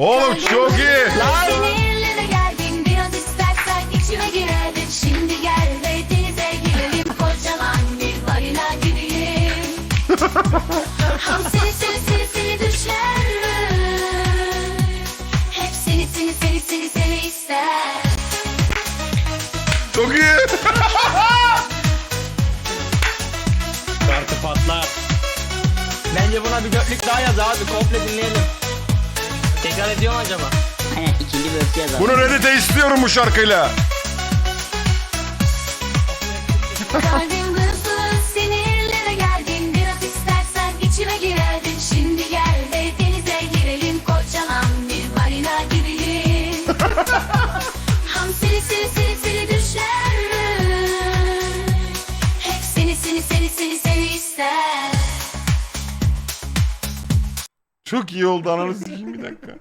Oğlum çok iyi. Ham seni seni seni seni Hep seni seni seni seni seni ister Çok iyi. Şarkı patlar. Bence buna bir dörtlük daha yaz abi. Komple dinleyelim. Tekrar ediyor mu acaba? Aynen ikinci bölüsü yazalım. Bunu Reddit'e istiyorum bu şarkıyla. Kalbim hızlı sinirle de geldin Biraz istersen içime girelim Şimdi gel ve denize girelim Kocaman bir marina gidelim Çok iyi oldu ananı sikeyim bir dakika.